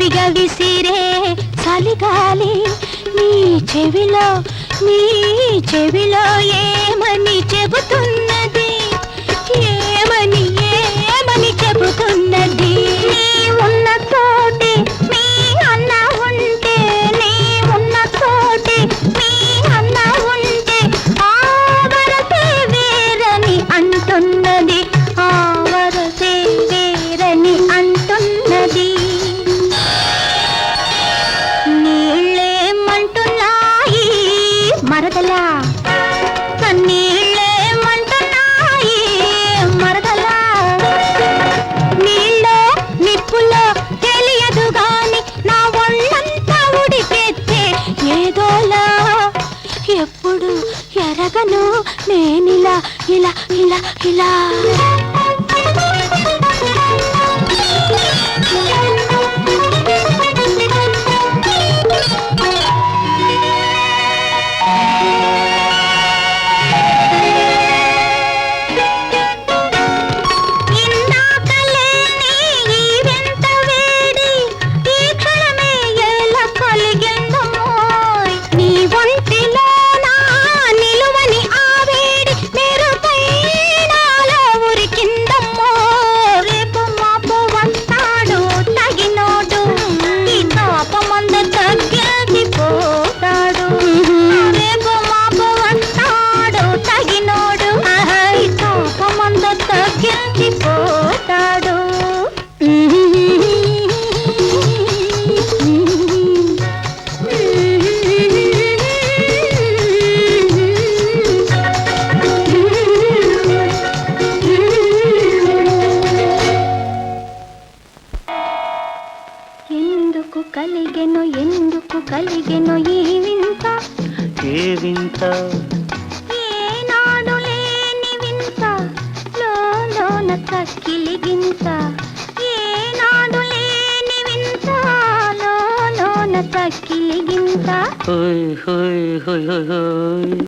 గట్టిగా విసిరే చలిగాలి. నీ చెవిలో నీ చెవిలో ఏమని చెబుతుంది ఎప్పుడు ఎరగను నేనిలా ఇలా ఇలా ఇలా. ఎందుకు కలిగెను ఎందుకు కలిగెను ఈ వింత? ఏ వింత? ఏనాడు లేని వింత లోన కక్కిలి గింత. నాడు లేని వింత లోన కక్కిలి గింత. హోయ్ హోయ్ హోయ్ హోయ్.